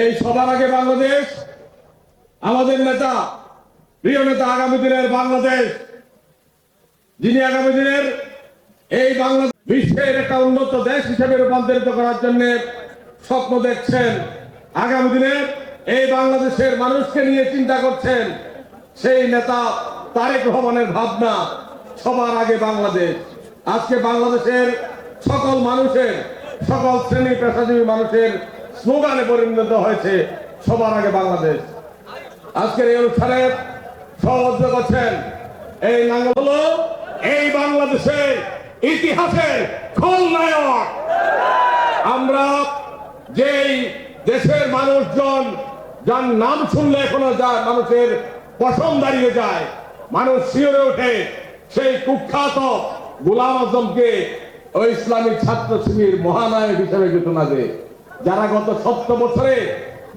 এই সবার আগে বাংলাদেশ, আমাদের নেতা, প্রিয় নেতা আগামী দিনের বাংলাদেশ, যিনি আগামী দিনের এই বাংলাদেশ বিশ্বের একটা উন্নত দেশ হিসেবে রূপান্তরিত করার জন্য স্বপ্ন দেখছেন, আগামী দিনে এই বাংলাদেশের মানুষকে নিয়ে চিন্তা করছেন, সেই নেতা তারেক রহমানের ভাবনা সবার আগে বাংলাদেশ। আজকে বাংলাদেশের সকল মানুষের, সকল শ্রেণি পেশাজীবী মানুষের স্লোগানে পরিণত হয়েছে সবার আগে বাংলাদেশ। আজকের এই অনুষ্ঠানে সহযোগ করছেন এই নাঙ্গল হলো এই বাংলাদেশের ইতিহাসের খলনায়ক আমরা যেই দেশের মানুষজন যার নাম শুনলে এখনও যা মানুষের পছন্দ দাঁড়িয়ে যায়, মানুষ শিওরে ওঠে, সেই কুখ্যাত গোলাম আজমকে ওই ইসলামিক ছাত্র শিবির মহানায়ক হিসেবে ঘোষণা দেয়। যারা গত সত্তর বছরে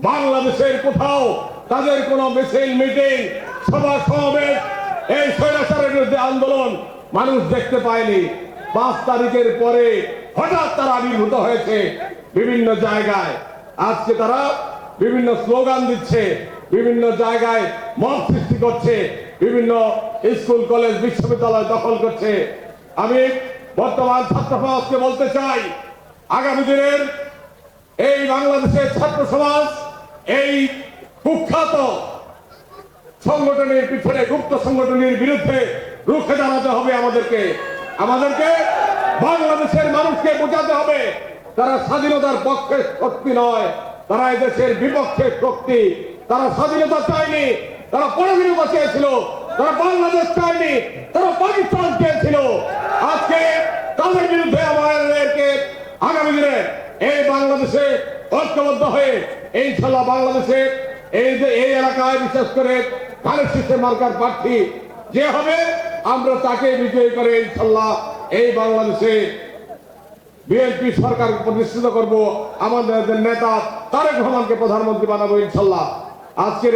বাংলাদেশের কোথাও তাদের কোন মিছিল, মিটিং, সভা, সমাবেশ, এই স্বৈরাচারের বিরুদ্ধে আন্দোলন মানুষ দেখতে পায়নি। পাঁচ তারিখের পরে হঠাৎ তারা আবির্ভূত হয়েছে বিভিন্ন জায়গায়। আজকে তারা বিভিন্ন স্লোগান দিচ্ছে, বিভিন্ন জায়গায় মত সৃষ্টি করছে, বিভিন্ন স্কুল, কলেজ, বিশ্ববিদ্যালয় দখল করছে। আমি বর্তমান ছাত্র সমাজকে বলতে চাই, আগামী দিনের বাংলাদেশের ছাত্র সমাজ এই কুখ্যাত সংগঠনের পিছনে গুপ্ত সংগঠনের বিরুদ্ধে রুখে দাঁড়াতে হবে আমাদেরকে। আমাদেরকে বাংলাদেশের মানুষকে বোঝাতে হবে, তারা স্বাধীনতার পক্ষে শক্তি নয়, তারা এদেশের বিপক্ষে শক্তি। তারা স্বাধীনতা চায়নি, তারা পরাধীনতা চেয়েছিল, তারা বাংলাদেশ চায়নি, তারা পাকিস্তান চেয়েছিল। আজকে তাদের বিরুদ্ধে আমাদেরকে আগামী দিনে এই বাংলাদেশে ঐক্যবদ্ধ হয়ে ইনশাল্লাহ বাংলাদেশে, এই যে এই এলাকায় বিশেষ করে মার্কার প্রার্থী যে হবে, আমরা তাকে বিজয়ী করে ইনশাল্লাহ এই বাংলাদেশে বিএনপি সরকার প্রতিষ্ঠিত করব। আমাদের নেতা তারেক রহমানকে প্রধানমন্ত্রী বানাবো ইনশাল্লাহ আজকের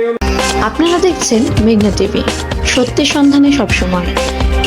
আপনারা দেখছেন মেঘনা টিভি। সত্যি সন্ধানে সবসময়।